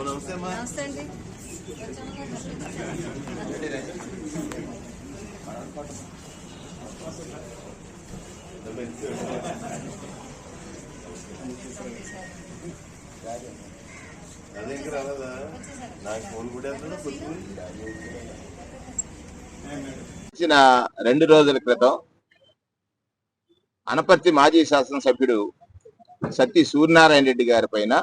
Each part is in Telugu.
నమస్తే అమ్మా. నమస్తే అండి. నాకు ఫోన్ కూడా ఇచ్చిన రెండు రోజుల క్రితం అనపర్తి మాజీ శాసనసభ్యుడు సత్తి సూర్యనారాయణ రెడ్డి గారి పైన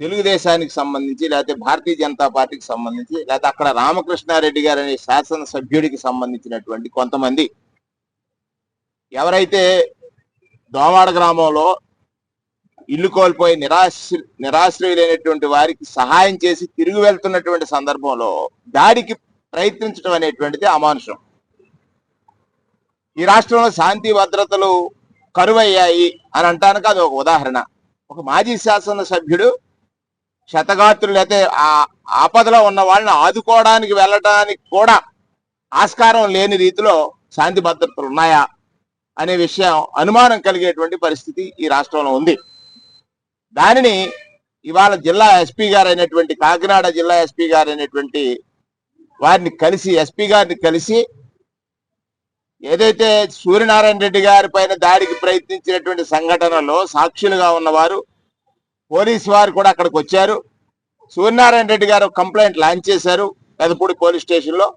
తెలుగుదేశానికి సంబంధించి లేకపోతే భారతీయ జనతా పార్టీకి సంబంధించి లేకపోతే అక్కడ రామకృష్ణారెడ్డి గారు అనే శాసనసభ్యుడికి సంబంధించినటువంటి కొంతమంది ఎవరైతే దోమాడ గ్రామంలో ఇల్లు కోల్పోయి నిరాశ నిరాశ్రయులైనటువంటి వారికి సహాయం చేసి తిరిగి వెళ్తున్నటువంటి సందర్భంలో దాడికి ప్రయత్నించడం అనేటువంటిది అమానుషం. ఈ రాష్ట్రంలో శాంతి భద్రతలు కరువయ్యాయి అని అంటానికి అది ఒక ఉదాహరణ. ఒక మాజీ శాసన సభ్యుడు శతగాత్రులు అయితే ఆ ఆపదలో ఉన్న వాళ్ళని ఆదుకోవడానికి వెళ్ళడానికి కూడా ఆస్కారం లేని రీతిలో శాంతి భద్రతలు ఉన్నాయా అనే విషయం అనుమానం కలిగేటువంటి పరిస్థితి ఈ రాష్ట్రంలో ఉంది. దానిని ఇవాళ జిల్లా ఎస్పీ గారు అయినటువంటి కాకినాడ జిల్లా ఎస్పీ గారు అయినటువంటి వారిని కలిసి ఎస్పీ గారిని కలిసి ఏదైతే సూర్యనారాయణ రెడ్డి గారి పైన దాడికి ప్రయత్నించినటువంటి సంఘటనలో సాక్షులుగా ఉన్నవారు పోలీసు వారు కూడా అక్కడికి వచ్చారు. సూర్యనారాయణ రెడ్డి గారు కంప్లైంట్ లాంచ్ చేశారు పెదపూడి పోలీస్ స్టేషన్లో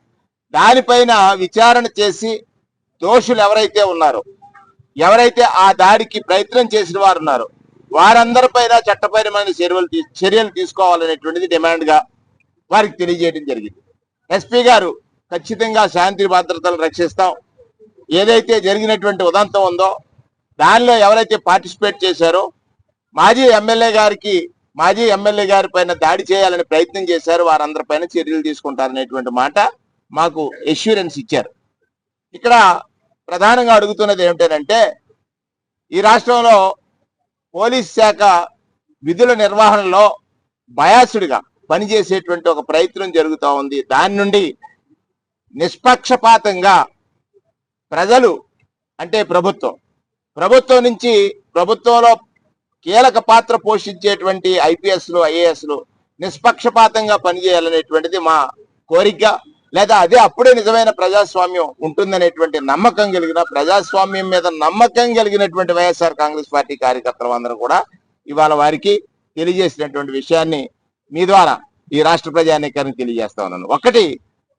దానిపైన విచారణ చేసి దోషులు ఎవరైతే ఉన్నారో ఎవరైతే ఆ దాడికి ప్రయత్నం చేసిన వారు ఉన్నారో వారందరిపైన చట్టపరమైన చర్యలు చర్యలు తీసుకోవాలనేటువంటిది డిమాండ్గా వారికి తెలియజేయడం జరిగింది. ఎస్పీ గారు ఖచ్చితంగా శాంతి భద్రతలు రక్షిస్తాం. ఏదైతే జరిగినటువంటి ఉదంతం ఉందో దానిలో ఎవరైతే పార్టిసిపేట్ చేశారో మాజీ ఎమ్మెల్యే గారికి మాజీ ఎమ్మెల్యే గారి పైన దాడి చేయాలని ప్రయత్నం చేశారు వారందరిపైన చర్యలు తీసుకుంటారనేటువంటి మాట మాకు ఎష్యూరెన్స్ ఇచ్చారు. ఇక్కడ ప్రధానంగా అడుగుతున్నది ఏమిటంటే ఈ రాష్ట్రంలో పోలీస్ శాఖ విధుల నిర్వహణలో బయాసుడిగా పనిచేసేటువంటి ఒక ప్రయత్నం జరుగుతూ ఉంది. దాని నుండి నిష్పక్షపాతంగా ప్రజలు అంటే ప్రభుత్వం ప్రభుత్వం నుంచి ప్రభుత్వంలో కీలక పాత్ర పోషించేటువంటి ఐపీఎస్లు ఐఏఎస్లు నిష్పక్షపాతంగా పనిచేయాలనేటువంటిది మా కోరిక. లేదా అదే అప్పుడే నిజమైన ప్రజాస్వామ్యం ఉంటుందనేటువంటి నమ్మకం కలిగిన ప్రజాస్వామ్యం మీద నమ్మకం కలిగినటువంటి వైఎస్ఆర్ కాంగ్రెస్ పార్టీ కార్యకర్తలు అందరూ కూడా ఇవాళ వారికి తెలియజేసినటువంటి విషయాన్ని మీ ద్వారా ఈ రాష్ట్ర ప్రజానీకానికి తెలియజేస్తా ఉన్నాను. ఒకటి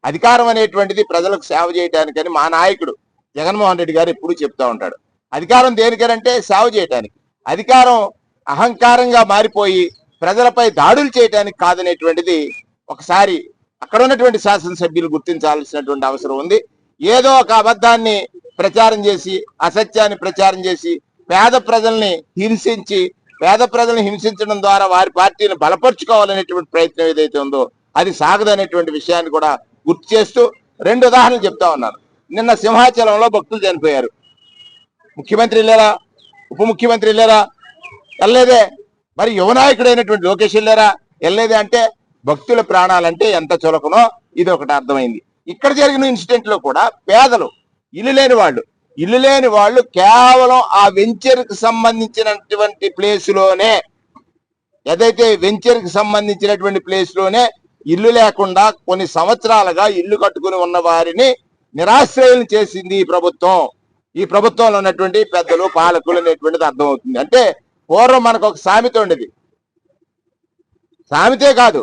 అధికారం అనేటువంటిది ప్రజలకు సేవ చేయడానికని మా నాయకుడు జగన్మోహన్ రెడ్డి గారు ఎప్పుడు చెప్తా ఉంటాడు. అధికారం దేనికనంటే సేవ చేయటానికి. అధికారం అహంకారంగా మారిపోయి ప్రజలపై దాడులు చేయటానికి కాదనేటువంటిది ఒకసారి అక్కడ ఉన్నటువంటి శాసనసభ్యులు గుర్తించాల్సినటువంటి అవసరం ఉంది. ఏదో ఒక అబద్ధాన్ని ప్రచారం చేసి అసత్యాన్ని ప్రచారం చేసి పేద ప్రజల్ని హింసించి పేద ప్రజల్ని హింసించడం ద్వారా వారి పార్టీని బలపరుచుకోవాలనేటువంటి ప్రయత్నం ఏదైతే ఉందో అది సాగదనేటువంటి విషయాన్ని కూడా గుర్తు చేస్తూ రెండు ఉదాహరణలు చెప్తా ఉన్నారు నిన్న సింహాచలంలో భక్తులు చనిపోయారు. ముఖ్యమంత్రి లేరా? ఉప ముఖ్యమంత్రి లేరా? వెళ్ళలేదే? మరి యువనాయకుడైనటువంటి లోకేష్ లేరా? వెళ్ళలేదే అంటే భక్తుల ప్రాణాలంటే ఎంత చులకనో ఇది ఒకటి అర్థమైంది. ఇక్కడ జరిగిన ఇన్సిడెంట్లో కూడా పేదలు ఇల్లు లేని వాళ్ళు ఇల్లు లేని వాళ్ళు కేవలం ఆ వెంచర్కి సంబంధించినటువంటి ప్లేస్లోనే ఏదైతే వెంచర్కి సంబంధించినటువంటి ప్లేస్లోనే ఇల్లు లేకుండా కొన్ని సంవత్సరాలుగా ఇల్లు కట్టుకుని ఉన్న వారిని నిరాశ్రయం చేసింది ఈ ప్రభుత్వం. ఈ ప్రభుత్వంలో ఉన్నటువంటి పెద్దలు పాలకులు అనేటువంటిది అర్థమవుతుంది. అంటే పూర్వం మనకు ఒక సామెత ఉండేది. సామెతే కాదు.